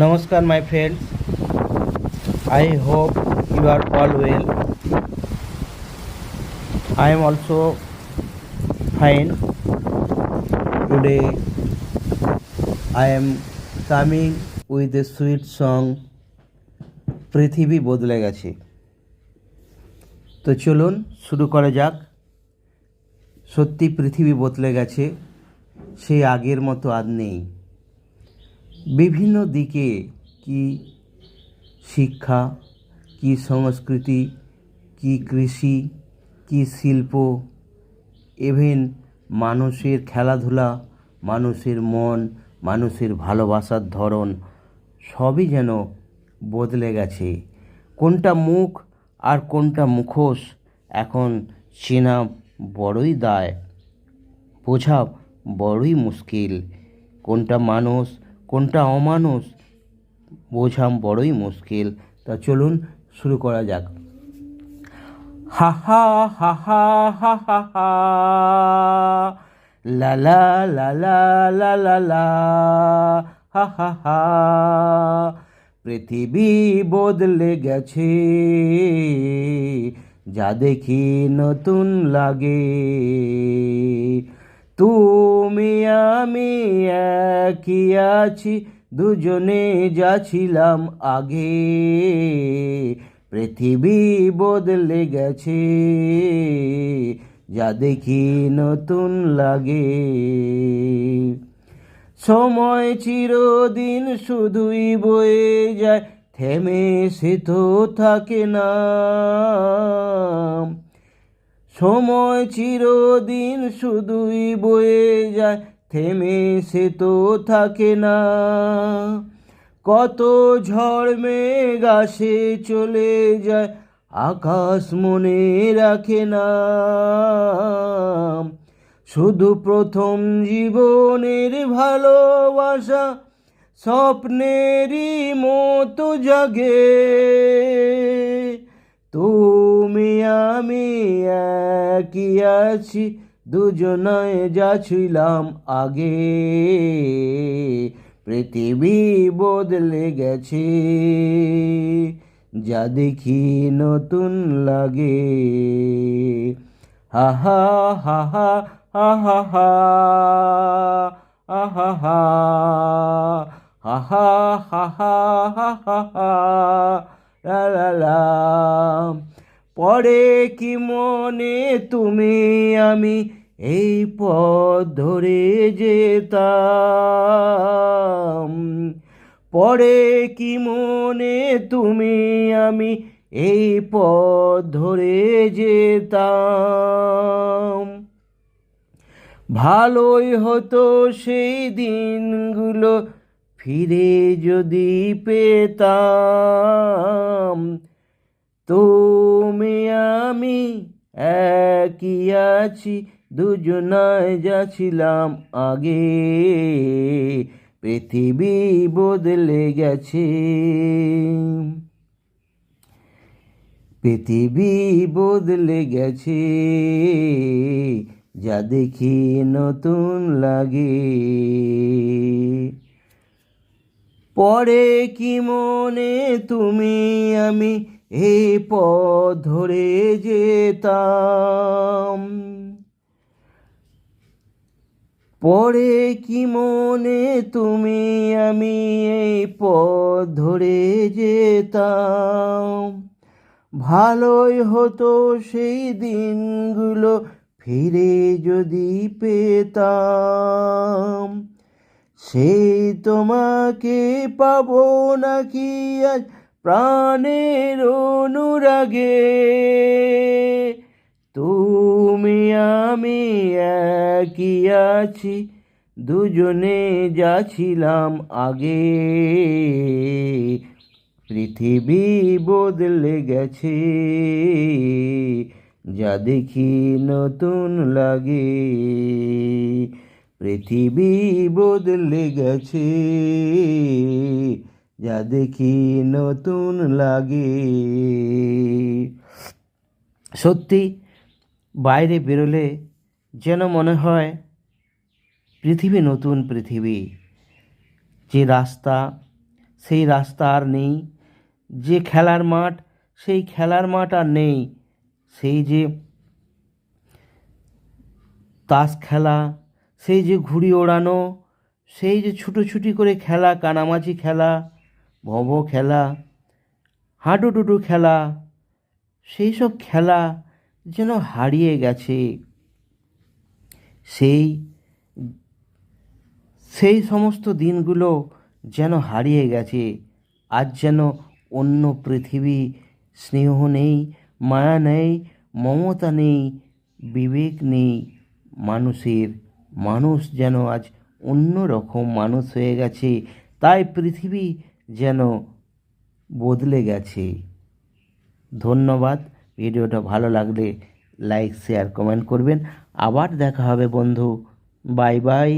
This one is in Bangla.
নমস্কার my friends I hope you are all well I am also fine today I am coming with a sweet song পৃথিবী বদলে গেছে তো চলুন, শুরু করা যাক। সত্যি পৃথিবী বদলে গেছে সেই আগের মতো আর নেই। বিভিন্ন দিকে কি শিক্ষা, কি সংস্কৃতি, কি কৃষি, কি শিল্প ইভেন মানুষের খেলাধুলা, মানুষের মন, মানুষের ভালোবাসার ধরন, সবই যেন বদলে গেছে। কোনটা মুখ আর কোনটা মুখোশ এখন চেনা বড়ই দায়, বোঝা বড়ই মুশকিল। কোনটা মানুষ কোনটা অমানুষ? বোঝা বড়ই মুশকিল। তা চলুন শুরু করা যাক। হা হা হা হা হা হা লা লা লা। হা হা হা। পৃথিবী বদলে গেছে। যা দেখি নতুন লাগে। তুমি, আমি একই আছি, দুজনে যাচ্ছিলাম আগে। পৃথিবী বদলে গেছে, যা দেখি নতুন লাগে। সময় চিরদিন শুধুই বয়ে যায়, থেমে সে তো থাকে না। সময় চিরদিন শুধুই বয়ে যায়, থেমে সে তো থাকে না। কত ঝড় মেঘ আসে চলে যায়, আকাশ মনে রাখে না শুধু প্রথম জীবনের ভালোবাসা, স্বপ্নেরই মতো জাগে। তুমি আমি একই আছি দুজনায় যা ছিলাম আগে পৃথিবী বদলে গেছে যা দেখি নতুন লাগে হাহা হাহা হাহা হা হা হা হাহা হাহা হা হা লা লা লা পরে কি মনে তুমি আমি এই পথ ধরে যেতাম? পরে কি মনে তুমি আমি এই পথ ধরে যেতাম? ভালোই হতো সেই দিনগুলো ফিরে যদি পেতাম। তুমি, আমি একই আছি, দুজনায় যাচ্ছিলাম আগে। পৃথিবী বদলে গেছে। পৃথিবী বদলে গেছে, যা দেখি নতুন লাগে। পরে কি মনে তুমি, আমি এই পথ ধরে যেতাম। পরে কি মনে তুমি আমি এই পথ ধরে যেতাম? ভালোই হতো সেই দিনগুলো ফিরে যদি পেতাম। সেই তোমাকে পাবো নাকি আজ প্রাণের অনুরাগে। তুমি, আমি একই আছি, দুজনে যাচ্ছিলাম আগে। পৃথিবী বদলে গেছে, যা দেখি নতুন লাগে। পৃথিবী বদলে গেছে যা দেখি নতুন লাগে। সত্যি, বাইরে বেরোলে যেন মনে হয় পৃথিবী নতুন পৃথিবী। যে রাস্তা, সেই রাস্তা আর নেই। যে খেলার মাঠ, সেই খেলার মাঠ আর নেই। সেই যে তাস খেলা, সেই যে ঘুড়ি ওড়ানো, সেই যে ছুটোছুটি করে খেলা, কানামাছি খেলা ভব খেলা, হাডুডুডু খেলা, সেই সব খেলা যেন হারিয়ে গেছে। সেই সেই সমস্ত দিনগুলো যেন হারিয়ে গেছে। আজ যেন অন্য পৃথিবী, স্নেহ নেই, মায়া নেই, মমতা নেই, বিবেক নেই। মানুষের, মানুষ যেন আজ অন্য রকম মানুষ হয়ে গেছে। তাই পৃথিবী যেন বদলে গেছে। ধন্যবাদ। ভিডিওটা ভালো লাগলে লাইক, শেয়ার, কমেন্ট করবেন। আবার দেখা হবে বন্ধু। Bye bye.